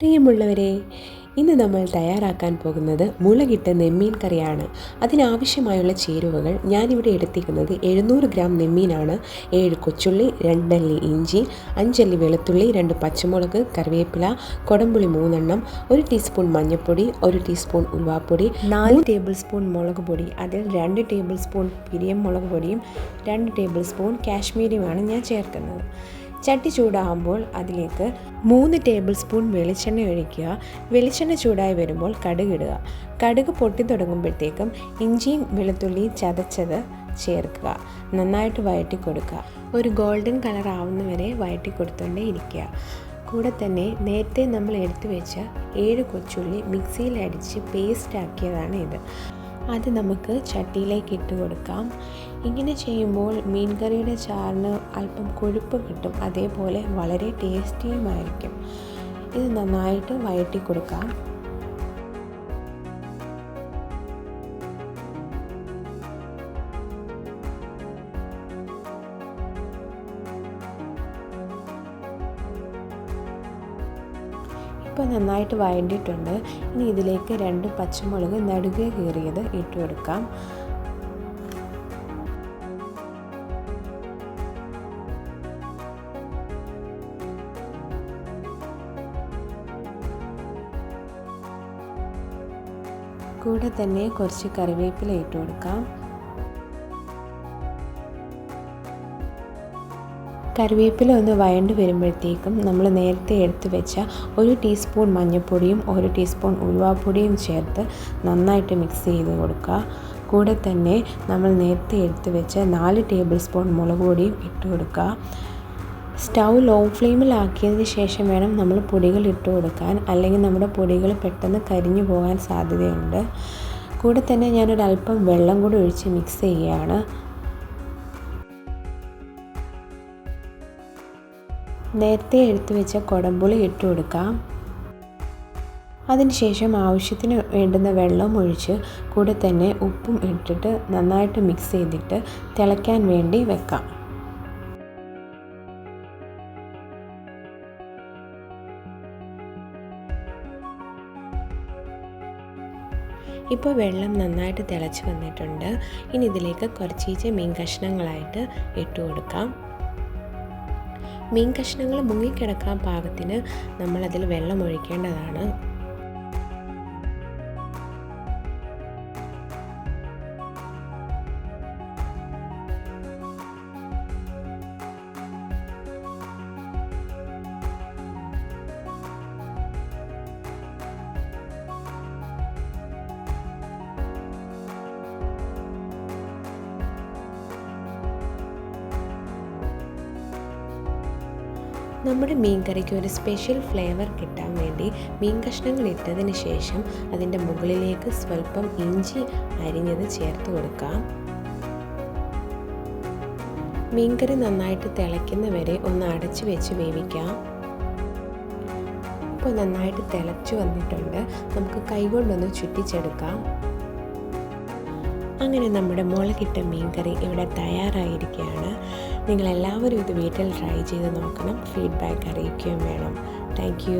പ്രിയമുള്ളവരെ ഇന്ന് നമ്മൾ തയ്യാറാക്കാൻ പോകുന്നത് മുളകിട്ട നെമ്മീൻ കറിയാണ്. അതിനാവശ്യമായുള്ള ചേരുവകൾ ഞാനിവിടെ എടുത്തിരിക്കുന്നത് എഴുന്നൂറ് ഗ്രാം നെമ്മീനാണ്. ഏഴ് കൊച്ചുള്ളി രണ്ടല്ലി ഇഞ്ചി അഞ്ചല്ലി വെളുത്തുള്ളി രണ്ട് പച്ചമുളക് കറിവേപ്പില കൊടമ്പുളി മൂന്നെണ്ണം ഒരു ടീസ്പൂൺ മഞ്ഞൾപ്പൊടി ഒരു ടീസ്പൂൺ ഉലുവാപ്പൊടി നാല് ടേബിൾ സ്പൂൺ മുളക് പൊടി അതിൽ രണ്ട് ടേബിൾ സ്പൂൺ പിരിയം മുളക് പൊടിയും രണ്ട് ടേബിൾ സ്പൂൺ കാശ്മീരിയുമാണ് ഞാൻ ചേർക്കുന്നത്. ചട്ടി ചൂടാകുമ്പോൾ അതിലേക്ക് മൂന്ന് ടേബിൾ സ്പൂൺ വെളിച്ചെണ്ണ ഒഴിക്കുക. വെളിച്ചെണ്ണ ചൂടായി വരുമ്പോൾ കടുകിടുക കടുക് പൊട്ടി തുടങ്ങുമ്പോഴത്തേക്കും ഇഞ്ചിയും വെളുത്തുള്ളിയും ചതച്ചത് ചേർക്കുക. നന്നായിട്ട് വഴറ്റി കൊടുക്കുക. ഒരു ഗോൾഡൻ കളർ ആവുന്നവരെ വഴറ്റി കൊടുത്തുകൊണ്ടേ ഇരിക്കുക. കൂടെ തന്നെ നേരത്തെ നമ്മൾ എടുത്തു വെച്ച ഏഴ് കൊച്ചുള്ളി മിക്സിയിൽ അടിച്ച് പേസ്റ്റ് ആക്കിയതാണ് ഇത്. അത് നമുക്ക് ചട്ടിയിലേക്ക് ഇട്ട് കൊടുക്കാം. ഇങ്ങനെ ചെയ്യുമ്പോൾ മീൻ കറിയുടെ ചാറിന് അല്പം കൊഴുപ്പ് കിട്ടും. അതേപോലെ വളരെ ടേസ്റ്റിയുമായിരിക്കും. ഇത് നന്നായിട്ട് വഴറ്റി കൊടുക്കാം. ഇപ്പോൾ നന്നായിട്ട് വഴണ്ടിയിട്ടുണ്ട്. ഇനി ഇതിലേക്ക് രണ്ട് പച്ചമുളക് നടുകെ കീറിയത് ഇട്ട് കൊടുക്കാം കൂടെ തന്നെ കുറച്ച് കറിവേപ്പില ഇട്ട് കൊടുക്കാം കറിവേപ്പില ഒന്ന് വഴണ്ട് വരുമ്പോഴത്തേക്കും നമ്മൾ നേരത്തെ എടുത്തു വെച്ച ഒരു ടീസ്പൂൺ മഞ്ഞൾപ്പൊടിയും ഒരു ടീസ്പൂൺ ഉലുവാപ്പൊടിയും ചേർത്ത് നന്നായിട്ട് മിക്സ് ചെയ്ത് കൊടുക്കുക. കൂടെ തന്നെ നമ്മൾ നേരത്തെ എടുത്തു വെച്ച നാല് ടേബിൾ സ്പൂൺ മുളക് പൊടിയും ഇട്ട് കൊടുക്കുക. സ്റ്റൗ ലോ ഫ്ലെയിമിലാക്കിയതിന് ശേഷം വേണം നമ്മൾ പൊടികൾ ഇട്ട് കൊടുക്കാൻ. അല്ലെങ്കിൽ നമ്മുടെ പൊടികൾ പെട്ടെന്ന് കരിഞ്ഞു പോകാൻ സാധ്യതയുണ്ട്. കൂടെ തന്നെ ഞാനൊരല്പം വെള്ളം കൂടി ഒഴിച്ച് മിക്സ് ചെയ്യുകയാണ്. നേരത്തെ എടുത്തു വെച്ച കുടംപുളി ഇട്ട് കൊടുക്കാം. അതിനുശേഷം ആവശ്യത്തിന് വേണ്ടുന്ന വെള്ളം ഒഴിച്ച് കൂടെ തന്നെ ഉപ്പും ഇട്ടിട്ട് നന്നായിട്ട് മിക്സ് ചെയ്തിട്ട് തിളയ്ക്കാൻ വേണ്ടി വെക്കാം. ഇപ്പോൾ വെള്ളം നന്നായിട്ട് തിളച്ച് വന്നിട്ടുണ്ട്. ഇനി ഇതിലേക്ക് കുറച്ചീച്ച മീൻ കഷ്ണങ്ങളായിട്ട് ഇട്ട് കൊടുക്കാം. മീൻ കഷ്ണങ്ങൾ മുങ്ങിക്കിടക്കാൻ പാകത്തിന് നമ്മളതിൽ വെള്ളം ഒഴിക്കേണ്ടതാണ്. നമ്മുടെ മീൻ കറിക്ക് ഒരു സ്പെഷ്യൽ ഫ്ലേവർ കിട്ടാൻ വേണ്ടി മീൻ കഷ്ണങ്ങൾ ഇട്ടതിന് ശേഷം അതിന്റെ മുകളിലേക്ക് സ്വല്പം ഇഞ്ചി അരിഞ്ഞത് ചേർത്ത് കൊടുക്കാം. മീൻകറി നന്നായിട്ട് തിളയ്ക്കുന്ന വരെ ഒന്ന് അടച്ചു വെച്ച് വേവിക്കാം. ഇപ്പോൾ നന്നായിട്ട് തിളച്ചു വന്നിട്ടുണ്ട്. നമുക്ക് കൈകൊണ്ടൊന്ന് ചുറ്റിച്ചെടുക്കാം. അങ്ങനെ നമ്മുടെ മുളകിട്ട മീൻകറി ഇവിടെ തയ്യാറായിരിക്കുകയാണ്. നിങ്ങളെല്ലാവരും ഇത് വീട്ടിൽ ട്രൈ ചെയ്ത് നോക്കണം. ഫീഡ്ബാക്ക് അറിയിക്കുകയും വേണം. താങ്ക്